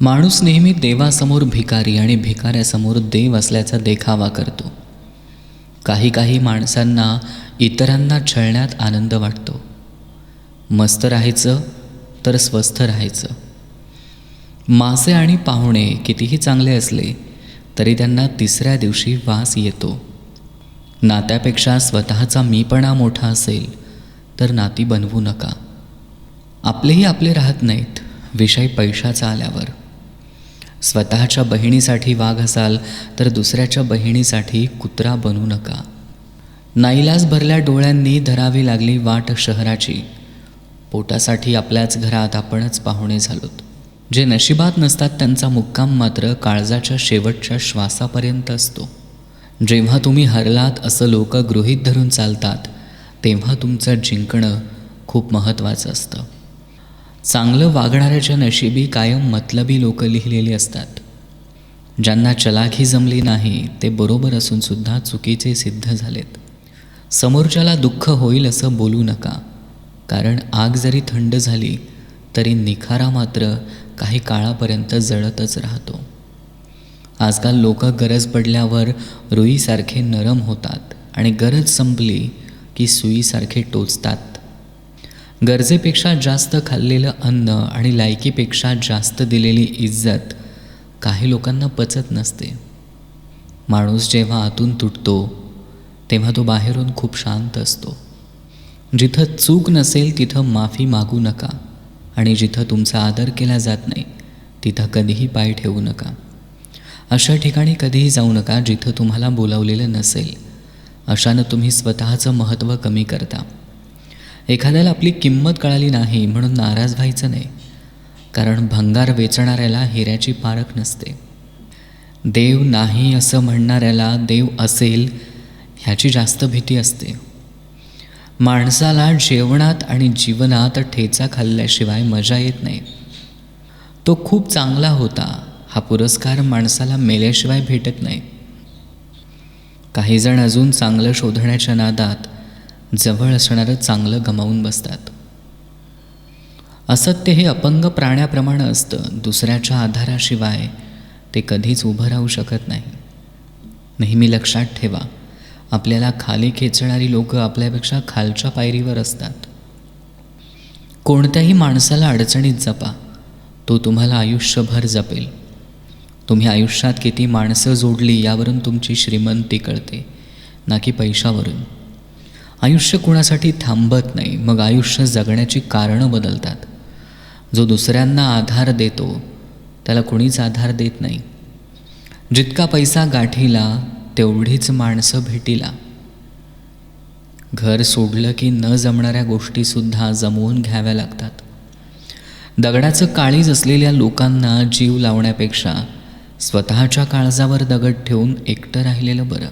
माणूस नेहमी देवासमोर भिकारी आणि भिकाऱ्यासमोर देव असल्याचा देखावा करतो. काही काही माणसांना इतरांना छळण्यात आनंद वाटतो. मस्त राहायचं तर स्वस्थ राहायचं. मासे आणि पाहुणे कितीही चांगले असले तरी त्यांना तिसऱ्या दिवशी वास येतो. नात्यापेक्षा स्वतःचा मीपणा मोठा असेल तर नाती बनवू नका. आपलेही आपले राहत नाहीत विषय पैशाचा आल्यावर. स्वतःच्या बहिणीसाठी वाघ असाल तर दुसऱ्याच्या बहिणीसाठी कुत्रा बनू नका. नाईलाज भरल्या डोळ्यांनी धरावी लागली वाट शहराची. पोटासाठी आपल्याच घरात आपणच पाहुणे झालोत. जे नशिबात नसतात त्यांचा मुक्काम मात्र काळजाच्या शेवटच्या श्वासापर्यंत असतो. जेव्हा तुम्ही हरलात असं लोक गृहीत धरून चालतात तेव्हा तुमचं जिंकणं खूप महत्त्वाचं असतं. चांगलं वागणाऱ्याच्या नशिबी कायम मतलबी लोक लिहिलेली असतात. ज्यांना चलाखी जमली नाही ते बरोबर असूनसुद्धा चुकीचे सिद्ध झालेत. समोरच्याला दुःख होईल असं बोलू नका. कारण आग जरी थंड झाली तरी निखारा मात्र काही काळापर्यंत जळतच राहतो. आजकाल लोक गरज पडल्यावर रुईसारखे नरम होतात आणि गरज संपली की सुईसारखे टोचतात. गरजेपेक्षा जास्त खाल्लेलं अन्न आणि लायकीपेक्षा जास्त दिलेली इज्जत काही लोकांना पचत नसते. माणूस जेव्हा आतून तुटतो तेव्हा तो बाहेरून खूप शांत असतो. जिथं चूक नसेल तिथं माफी मागू नका आणि जिथं तुमचा आदर केला जात नाही तिथं कधीही पाय ठेवू नका. अशा ठिकाणी कधीही जाऊ नका जिथं तुम्हाला बोलावलेलं नसेल. अशानं तुम्ही स्वतःचं महत्त्व कमी करता. एखाद्याला आपली किंमत कळाली नाही म्हणून नाराज व्हायचं नाही. कारण भंगार वेचणाऱ्याला हिऱ्याची पारख नसते. देव नाही असं म्हणणाऱ्याला देव असेल ह्याची जास्त भीती असते. माणसाला जेवणात आणि जीवनात ठेचा खाल्ल्याशिवाय मजा येत नाही. तो खूप चांगला होता हा पुरस्कार माणसाला मेल्याशिवाय भेटत नाही. काही जण अजून चांगलं शोधण्याच्या नादात जवळ असणारं चांगलं गमावून बसतात. असत्य हे अपंग प्राण्याप्रमाणे असतं दुसऱ्याच्या आधाराशिवाय ते कधीच उभं राहू शकत नाही. नेहमी लक्षात ठेवा आपल्याला खाली खेचणारी लोक आपल्यापेक्षा खालच्या पायरीवर असतात. कोणत्याही माणसाला अडचणीत जपा तो तुम्हाला आयुष्यभर जपेल. तुम्ही आयुष्यात किती माणसं जोडली यावरून तुमची श्रीमंती कळते ना की पैशावरून. आयुष्य कुणासाठी थांबत नाही मग आयुष्य जगण्याची कारणं बदलतात. जो दुसऱ्यांना आधार देतो त्याला कुणीच आधार देत नाही. जितका पैसा गाठीला तेवढीच माणसं भेटीला. घर सोडलं की न जमणाऱ्या गोष्टीसुद्धा जमवून घ्याव्या लागतात. दगडाचं काळीज असलेल्या लोकांना जीव लावण्यापेक्षा स्वतःच्या काळजावर दगड ठेवून एकटं राहिलेलं बरं.